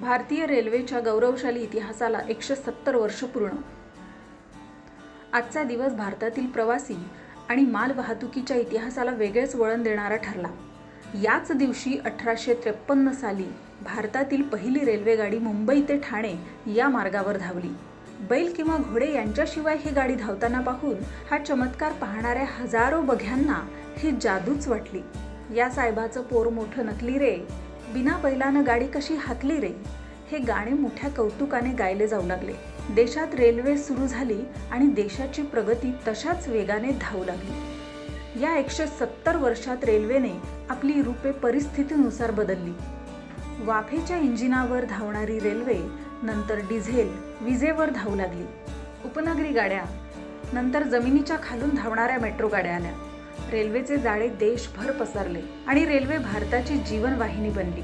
भारतीय रेल्वेच्या गौरवशाली इतिहासाला एकशे सत्तर वर्ष पूर्ण. आजचा दिवस भारतातील प्रवासी आणि माल वाहतुकीच्या इतिहासाला वेगळेच वळण देणारा ठरला. याच दिवशी अठराशे त्रेपन्न साली भारतातील पहिली रेल्वेगाडी मुंबई ते ठाणे या मार्गावर धावली. बैल किंवा घोडे यांच्याशिवाय ही गाडी धावताना पाहून हा चमत्कार पाहणाऱ्या हजारो बघ्यांना ही जादूच वाटली. या साहेबाचं पोर मोठं नकली रे. बिना बैलानं गाडी कशी हाकली रे? हे गाणे मोठ्या कौतुकाने गायले जाऊ लागले. देशात रेल्वे सुरू झाली आणि देशाची प्रगती तशाच वेगाने धावू लागली. या एकशे सत्तर वर्षात रेल्वेने आपली रूपे परिस्थितीनुसार बदलली. वाफेच्या इंजिनावर धावणारी रेल्वे नंतर डिझेल विजेवर धावू लागली. उपनगरी गाड्या नंतर जमिनीच्या खालून धावणाऱ्या मेट्रो गाड्या आल्या. रेल्वेचे जाळे देशभर पसरले आणि रेल्वे भारताची जीवनवाहिनी बनली.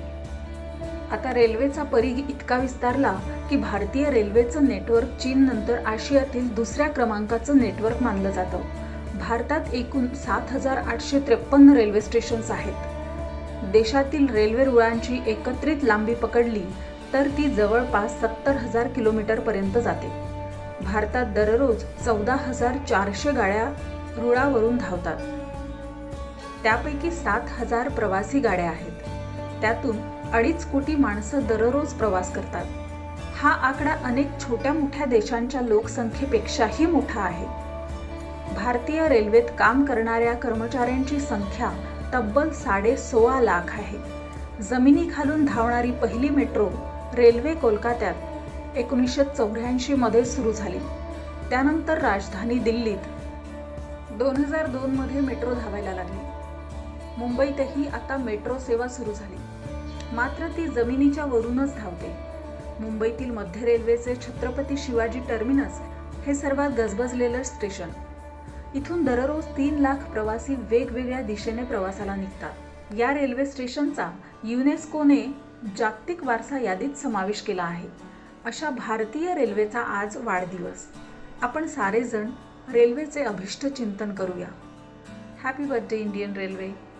आता रेल्वेचा परिघ इतका विस्तारला की भारतीय रेल्वेचं नेटवर्क चीन नंतर आशियातील दुसऱ्या क्रमांकाचं नेटवर्क मानलं जातं. भारतात एकूण सात हजार आठशे त्रेपन्न रेल्वे स्टेशन्स आहेत. देशातील रेल्वे रुळांची एकत्रित लांबी पकडली तर ती जवळपास सत्तर हजार किलोमीटर पर्यंत जाते. भारतात दररोज चौदा हजार चारशे गाड्या रुळावरून धावतात. त्यापैकी सात हजार प्रवासी गाड्या आहेत. त्यातून अडीच कोटी माणसं दररोज प्रवास करतात. हा आकडा अनेक छोट्या मोठ्या देशांच्या लोकसंख्येपेक्षाही मोठा आहे. भारतीय रेल्वेत काम करणाऱ्या कर्मचाऱ्यांची संख्या तब्बल साडे सोळा लाख आहे. जमिनीखालून धावणारी पहिली मेट्रो रेल्वे कोलकात्यात एकोणीसशे चौऱ्याऐंशी मध्ये सुरू झाली. त्यानंतर राजधानी दिल्लीत दोन हजार दोन मध्ये मेट्रो धावायला लागली. मुंबईतही आता मेट्रो सेवा सुरू झाली. मात्र ती जमिनीच्या वरूनच धावते. मुंबईतील मध्य रेल्वेचे छत्रपती शिवाजी टर्मिनस हे सर्वात गजबजलेलं स्टेशन. इथून दररोज तीन लाख प्रवासी वेगवेगळ्या दिशेने प्रवासाला निघतात. या रेल्वे स्टेशनचा युनेस्कोने जागतिक वारसा यादीत समावेश केला आहे. अशा भारतीय रेल्वेचा आज वाढदिवस. आपण सारेजण रेल्वेचे अभिष्ट चिंतन करूया. Happy birthday Indian railway.